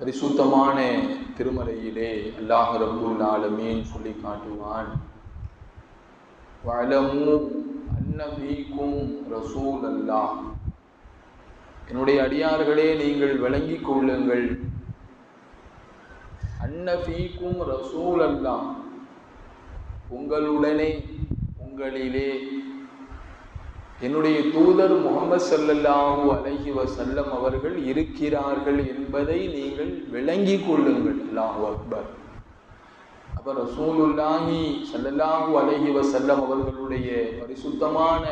பரிசுத்தமான திருமலையிலே அல்லாஹ் ரப்புல் ஆலமீன் சொல்லி காட்டுவான். வலமு அன்னபீக்கும் ரசூல் அல்லாஹ் என்னுடைய அடியார்களே நீங்கள் விளங்கிக் கொள்ளுங்கள். அன்னபீக்கும் ரசூல் அல்லாஹ் உங்களுடனே உங்களிலே என்னுடைய தூதர் முகமது சல்லல்லாஹு அலஹி வசல்லம் அவர்கள் இருக்கிறார்கள் என்பதை நீங்கள் விளங்கிக் கொள்ளுங்கள். அல்லாஹு அக்பர். அப்ப ரசூலுல்லாஹி சல்லல்லாஹு அலஹி வசல்லம் அவர்களுடைய பரிசுத்தமான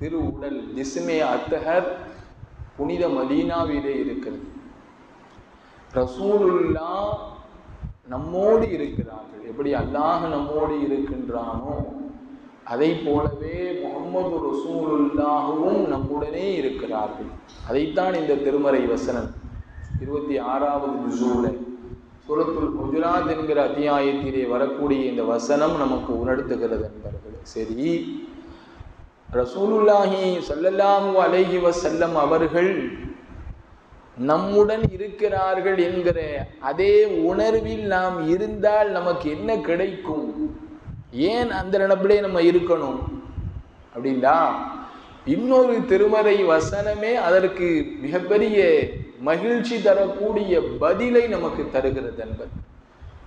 திரு உடல் ஜிஸ்மே அத்தஹர் புனித மதீனாவிலே இருக்கிறது ரசூலுல்லா நம்மோடு இருக்கிறார்கள். எப்படி அல்லாஹ் நம்மோடு இருக்கின்றானோ அதை போலவே முகமது ரசூலுல்லாகவும் நம்முடனே இருக்கிறார்கள். அதைத்தான் இந்த திருமறை வசனம். இருபத்தி ஆறாவது ஜூல சுரத்துல் குஜராத் என்கிற அத்தியாயத்திலே வரக்கூடிய இந்த வசனம் நமக்கு உணர்த்துகிறது என்பார்கள் சரி. ரசூலுல்லாஹி ஸல்லல்லாஹு அலைஹி வசல்லம் அவர்கள் நம்முடன் இருக்கிறார்கள் என்கிற அதே உணர்வில் நாம் இருந்தால் நமக்கு என்ன கிடைக்கும்? ஏன் அந்த நினப்பிலே நம்ம இருக்கணும்? அப்படின்னா இன்னொரு திருமறை வசனமே அதற்கு மிகப்பெரிய மகிழ்ச்சி தரக்கூடிய பதிலை நமக்கு தருகிறது என்பது.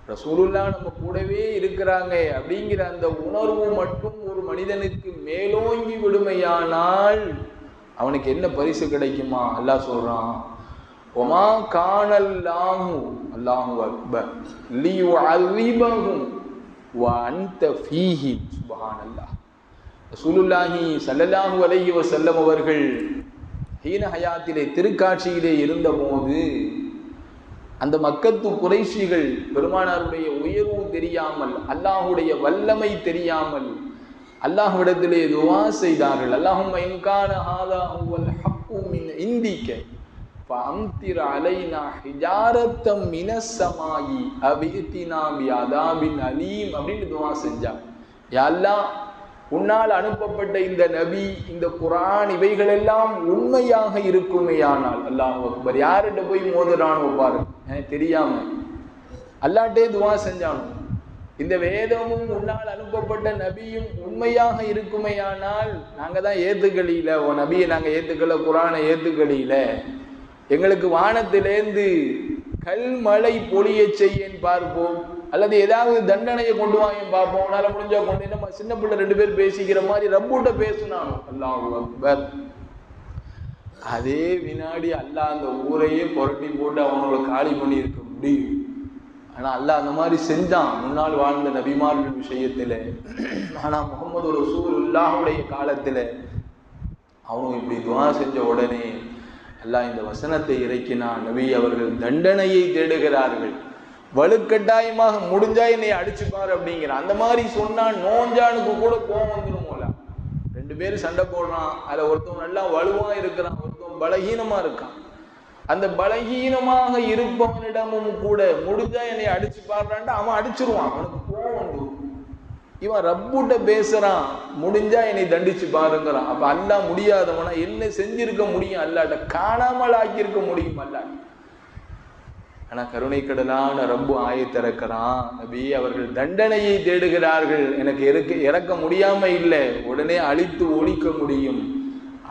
ரசூலுல்லா நம்ம கூடவே இருக்கிறாங்க அப்படிங்கிற அந்த உணர்வு மட்டும் ஒரு மனிதனுக்கு மேலோங்கி விடுமையானால் அவனுக்கு என்ன பரிசு கிடைக்குமா? அல்லாஹ் சொல்றான் ஒமா காணல்லாஹு அல்லாஹு அக்பர் லியு அலிபகும் வந்த ஃபீஹி சுபஹானல்லாஹ் ரசூலுல்லாஹி சல்லல்லாஹு அலைஹி வஸல்லம் அவர்கள் ஹீன ஹயாத்திலே திருக்காட்சியிலே இருந்தபோது அந்த மக்கத்து குறைஷிகள் பெருமானாருடைய உயர்வு தெரியாமல் அல்லாஹுடைய வல்லமை தெரியாமல் அல்லாஹ்விடத்திலே துவா செய்தார்கள். அல்லாஹும் இன்கான ஹாதா ஹுவல் ஹக்கு மின் இந்திக்க فأمطر علينا حجارة من السماء أبئتنا بعذاب أليم அப்படின்னு துவா செஞ்சாங்க யா அல்லாஹ் உன்னால் அனுப்பப்பட்ட இந்த நபி இந்த குரான் இவைகளெல்லாம் உண்மையாக இருக்குமேயானால் அல்லாஹ் அக்பர் யார்கிட்ட போய் மோதுறானோ பாரு எனக்கு தெரியாம அல்லாட்டே துவா செஞ்சானோ இந்த வேதமும் உன்னால் அனுப்பப்பட்ட நபியும் உண்மையாக இருக்குமேயானால் நாங்க தான் ஏத்துக்கலியில உன் நபியை நாங்க ஏத்துக்கல குரானை ஏத்துக்கலியில எங்களுக்கு வானத்திலேந்து கல்மழை பொழிய செய்யன்னு பார்ப்போம். அல்லது ஏதாவது தண்டனையை கொண்டு வாங்க பார்ப்போம் உன்னால முடிஞ்சா கொண்டு நம்ம சின்ன பிள்ளை ரெண்டு பேர் பேசிக்கிற மாதிரி ரப்பூட்ட பேசினானோ அல்லாஹ் அக்பர். அதே வினாடி அல்லாஹ் அந்த ஊரையே புரட்டி போட்டு அவனோட காலி பண்ணியிருக்க முடியும். ஆனா அல்லாஹ் அந்த மாதிரி செஞ்சான். முன்னால் வாழ்ந்த நபிமார்கள் விஷயத்துல. ஆனா முகமது ரசூலுல்லாஹுடைய காலத்துல அவனும் இப்படி துவா செஞ்ச உடனே அல்லாஹ் இந்த வசனத்தை இறக்கினான் நபி அவர்கள் தண்டனையை தேடுகிறார்கள். வலுக்கட்டாயமாக முடிஞ்சா என்னை அடிச்சுப்பார் அப்படிங்கிறான். அந்த மாதிரி சொன்னா நோஞ்சானுக்கு கூட கோவம் வந்துருமோல ரெண்டு பேரும் சண்டை போடுறான். அதுல ஒருத்தவன் நல்லா வலுவா இருக்கிறான். ஒருத்தவன் பலகீனமா இருக்கான். அந்த பலகீனமாக இருப்பவனிடமும் கூட முடிஞ்சா என்னை அடிச்சு பாடுறான்ட்டு அவன் அடிச்சிருவான். அவனுக்கு இவன் ரப்புட்ட பேசுறான். முடிஞ்சா என்னை தண்டிச்சு பாருங்கிறான். அப்ப அல்லாஹ் முடியாதவனா என்ன செஞ்சிருக்க முடியும் அல்லாட்ட. காணாமல் ஆக்கியிருக்க முடியும் அல்லாட்ட. ஆனா கருணை கடலான ரப்பு ஆயத்திறக்கிறான் நபி அவர்கள் தண்டனையை தேடுகிறார்கள். எனக்கு இறக்க இறக்க முடியாம இல்லை. உடனே அழித்து ஒழிக்க முடியும்.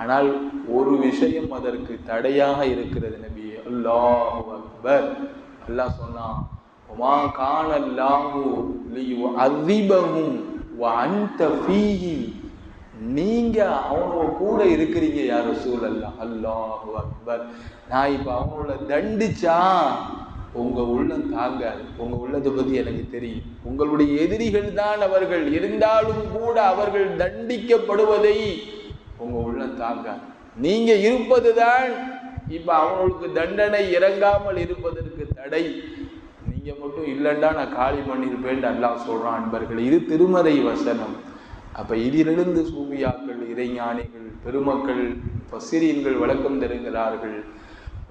ஆனால் ஒரு விஷயம் அதற்கு தடையாக இருக்கிறது நபி அல்லாஹ் அக்பர். அல்லாஹ் சொன்னான் ஒமா கான அல்லாஹு லியு அதிபகும் வந்த நீங்க அவங்க கூட இருக்கிறீங்க யார் சூழல்ல அல்லாஹு அக்பர். நான் இப்ப அவங்கள தண்டிச்சா உங்க உள்ளம் தாங்காது. உங்க உள்ளத்தை பத்தி எனக்கு தெரியும். உங்களுடைய எதிரிகள் தான் அவர்கள். இருந்தாலும் கூட அவர்கள் தண்டிக்கப்படுவதை உங்க உள்ளம் தாங்காது. நீங்க இருப்பதுதான் இப்ப அவங்களுக்கு தண்டனை இறங்காமல் இருப்பதற்கு தடை. நீங்க மட்டும் இல்லைண்டா நான் காலி பண்ணியிருப்பேன் அல்லாஹ் சொல்றான் அன்பர்கள். இது திருமறை வசனம். அப்ப இதிலிருந்து சூபியாக்கள் இறைஞானிகள் பெருமக்கள் பசிரியன்கள் வழக்கம் தருகிறார்கள்.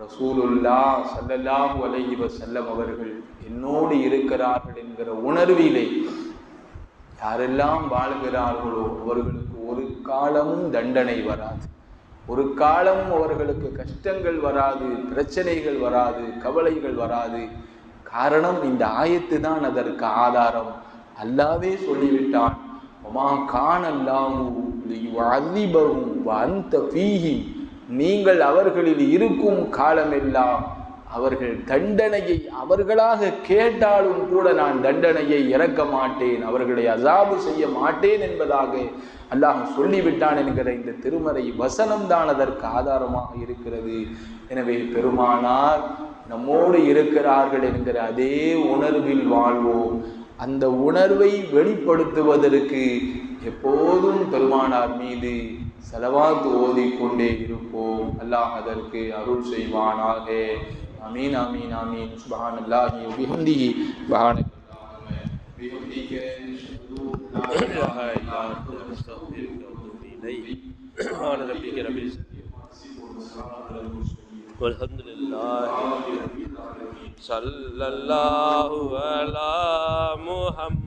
ரசூலுல்லா ஸல்லல்லாஹு அலைஹி செல்லம் அவர்கள் என்னோடு இருக்கிறார்கள் என்கிற உணர்விலே யாரெல்லாம் வாழ்கிறார்களோ அவர்களுக்கு ஒரு காலமும் தண்டனை வராது. ஒரு காலமும் அவர்களுக்கு கஷ்டங்கள் வராது பிரச்சனைகள் வராது கவலைகள் வராது. காரணம் இந்த ஆயத்து தான் அதற்கு ஆதாரம். அல்லாவே சொல்லிவிட்டான் ஒமா காணல்லாமு அதிபரும் அந்த நீங்கள் அவர்களில் இருக்கும் காலமெல்லாம் அவர்கள் தண்டனையை அவர்களாக கேட்டாலும் கூட நான் தண்டனையை இறக்க மாட்டேன் அவர்களை அசாபு செய்ய மாட்டேன் என்பதாக அல்லாஹ் சொல்லிவிட்டான் என்கிற இந்த திருமறை வசனம் தான் அதற்கு ஆதாரமாக இருக்கிறது. எனவே பெருமானார் நம்மோடு இருக்கிறார்கள் என்கிற அதே உணர்வில் வாழ்வோம் அந்த உணர்வை வெளிப்படுத்துவதற்கு எப்போதும் பெருமானார் மீது செலவாத்து ஓதிக்கொண்டே இருப்போம் அல்லாஹ் அதற்கு அருள் செய்வானாக அமீன் அமீன் அமீன் சுபஹான் அல்லாஹி பிஹம்திஹி சுபஹானக பிஹம்திக அஷ்ஹது அன் லா இலாஹா இல்லா அன்த نستغفرك ونتوب إليك سبحان ربك رب العزة والحمد لله اللہ صلی اللہ علی محمد